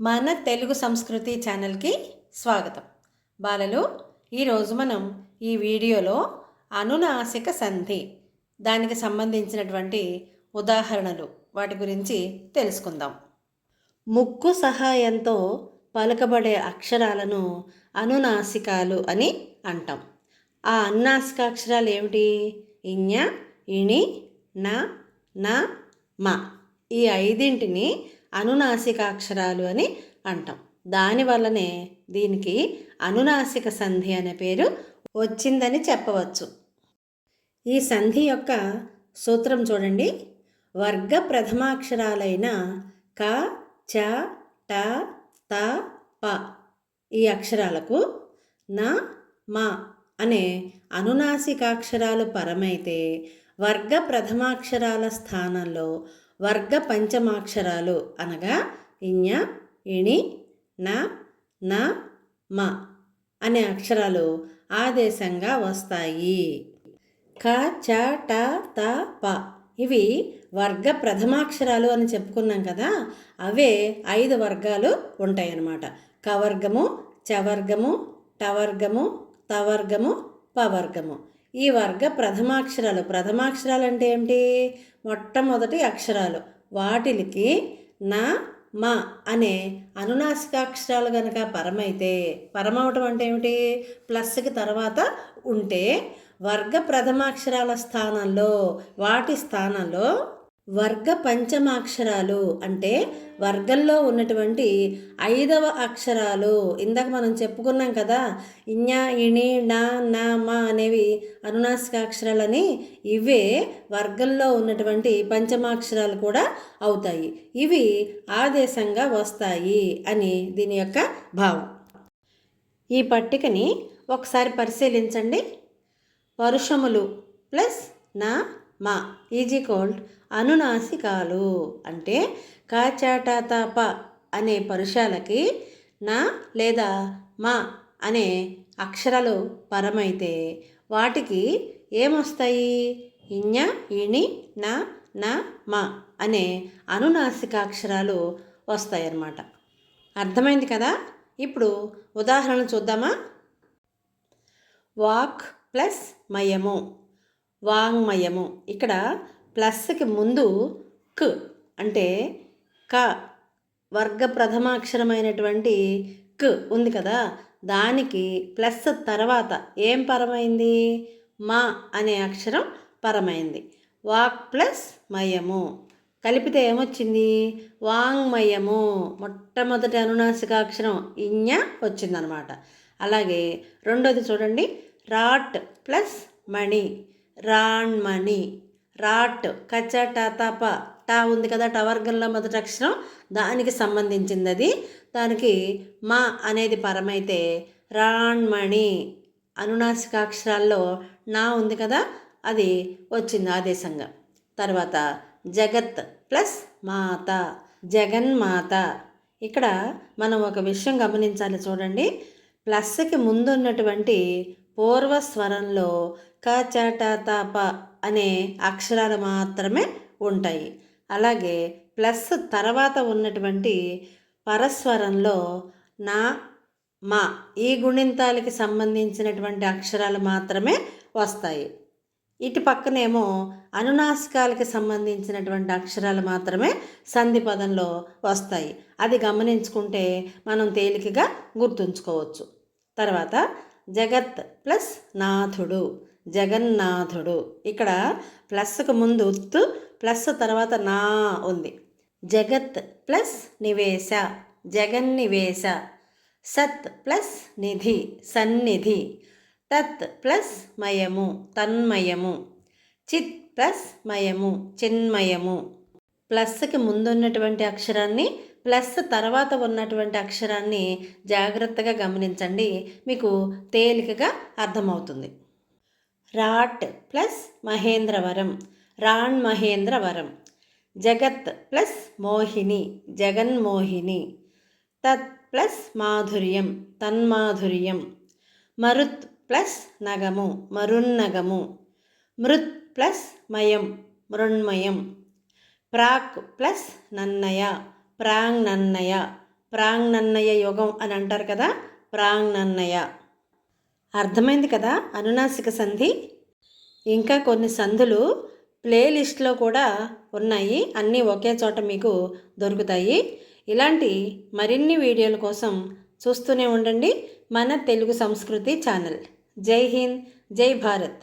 మన తెలుగు సంస్కృతి ఛానల్కి స్వాగతం. బాలలు ఈరోజు మనం ఈ వీడియోలో అనునాసిక సంధి దానికి సంబంధించినటువంటి ఉదాహరణలు వాటి గురించి తెలుసుకుందాం. ముక్కు సహాయంతో పలకబడే అక్షరాలను అనునాసికాలు అని అంటాం. ఆ అనునాసిక అక్షరాలు ఏమిటి? ఇన్య ఇణి న న మ. ఈ ఐదింటిని అనునాసిక అక్షరాలు అని అంటాం. దానివల్లనే దీనికి అనునాసిక సంధి అనే పేరు వచ్చిందని చెప్పవచ్చు. ఈ సంధి యొక్క సూత్రం చూడండి. వర్గ ప్రథమాక్షరాలైన క చ ట త ప ఈ అక్షరాలకు న మ అనే అనునాసికాక్షరాలు పరమైతే వర్గ ప్రథమాక్షరాల స్థానంలో వర్గ పంచమాక్షరాలు అనగా ఇన్య ఇణి న న మ అనే అక్షరాలు ఆదేశంగా వస్తాయి. క చ ట త ప ఇవి వర్గ ప్రథమాక్షరాలు అని చెప్పుకున్నాం కదా అవే ఐదు వర్గాలు ఉంటాయి అన్నమాట కవర్గము చవర్గము టవర్గము తవర్గము పవర్గము ఈ వర్గ ప్రథమాక్షరాలు. ప్రథమాక్షరాలు అంటే ఏమిటి? మొట్టమొదటి అక్షరాలు. వాటికి నా మా అనే అనునాసికాక్షరాలు గనక పరమైతే పరమవటం అంటే ఏమిటి? ప్లస్కి తర్వాత ఉంటే వర్గ ప్రథమాక్షరాల స్థానంలో వాటి స్థానంలో వర్గ పంచమాక్షరాలు అంటే వర్గంలో ఉన్నటువంటి ఐదవ అక్షరాలు. ఇందాక మనం చెప్పుకున్నాం కదా ఇన్యా ఇణి నా నా మా అనేవి అనునాసికాక్షరాలని. ఇవే వర్గంలో ఉన్నటువంటి పంచమాక్షరాలు కూడా అవుతాయి. ఇవి ఆదేశంగా వస్తాయి అని దీని యొక్క భావం. ఈ పట్టికని ఒకసారి పరిశీలించండి. పరుషములు ప్లస్ నా మా ఈజీ కోల్డ్ అనునాసికాలు. అంటే కాచాటాతాప అనే పరుషాలకి నా లేదా మా అనే అక్షరాలు పరమైతే వాటికి ఏమొస్తాయి? ఇన్య ఇణి నా నా మా అనే అనునాసికాక్షరాలు వస్తాయన్నమాట. అర్థమైంది కదా? ఇప్పుడు ఉదాహరణ చూద్దామా? వాక్ ప్లస్ మయము. వాంగ్మయము. ఇక్కడ ప్లస్కి ముందు క్ అంటే క వర్గ ప్రథమాక్షరమైనటువంటి క్ ఉంది కదా. దానికి ప్లస్ తర్వాత ఏం పరమైంది? మా అనే అక్షరం పరమైంది. వాక్ ప్లస్ మయము. కలిపితే ఏమొచ్చింది? వాంగ్మయము. మొట్టమొదటి అనునాసికాక్షరం ఇన్య వచ్చిందనమాట. అలాగే రెండోది చూడండి. రాట్ ప్లస్ మణి. రాణ్మణి. రాట్ కచ్చట తప. టా ఉంది కదా టవర్గంలో మొదటి అక్షరం. దానికి సంబంధించింది అది దానికి మా అనేది పరమైతే రాణ్మణి. అనునాసికాక్షరాల్లో నా ఉంది కదా అది వచ్చింది ఆదేశంగా. తర్వాత జగత్ ప్లస్ మాత. జగన్మాత. ఇక్కడ మనం ఒక విషయం గమనించాలి చూడండి. ప్లస్కి ముందున్నటువంటి పూర్వస్వరంలో కచటతప అనే అక్షరాలు మాత్రమే ఉంటాయి. అలాగే ప్లస్ తర్వాత ఉన్నటువంటి పరస్వరంలో నా మా ఈ గుణింతాలకి సంబంధించినటువంటి అక్షరాలు మాత్రమే వస్తాయి. ఇటు పక్కనేమో అనునాసికాలకి సంబంధించినటువంటి అక్షరాలు మాత్రమే సంధి పదంలో వస్తాయి. అది గమనించుకుంటే మనం తేలికగా గుర్తుంచుకోవచ్చు. తర్వాత జగత్ ప్లస్ నాథుడు. జగన్నాథుడు. ఇక్కడ ప్లస్కు ముందు ఉత్తు ప్లస్ తర్వాత నా ఉంది. జగత్ ప్లస్ నివేశ. జగన్నివేశ. సత్ ప్లస్ నిధి సన్నిధి. తత్ ప్లస్ మయము తన్మయము. చిత్ ప్లస్ మయము చిన్మయము. ప్లస్కి ముందున్నటువంటి అక్షరాన్ని ప్లస్ తర్వాత ఉన్నటువంటి అక్షరాన్ని జాగ్రత్తగా గమనించండి. మీకు తేలికగా అర్థమవుతుంది. రాట్ ప్లస్ మహేంద్రవరం రాణ్ మహేంద్రవరం జగత్ ప్లస్ మోహిని జగన్మోహిని తత్ ప్లస్ మాధుర్యం తన్మాధుర్యం మరుత్ ప్లస్ నగము మరున్నగము మృత్ ప్లస్ మయం మృణ్మయం ప్రాక్ ప్లస్ నన్నయ ప్రాంగ్ నన్నయ ప్రాంగ్నన్నయ యుగం అని అంటారు కదా ప్రాంగ్నన్నయ. అర్థమైంది కదా అనునాసిక సంధి? ఇంకా కొన్ని సంధులు ప్లేలిస్ట్లో కూడా ఉన్నాయి అన్నీ ఒకే చోట మీకు దొరుకుతాయి. ఇలాంటి మరిన్ని వీడియోల కోసం చూస్తూనే ఉండండి మన తెలుగు సంస్కృతి ఛానల్. జై హింద్ జై భారత్.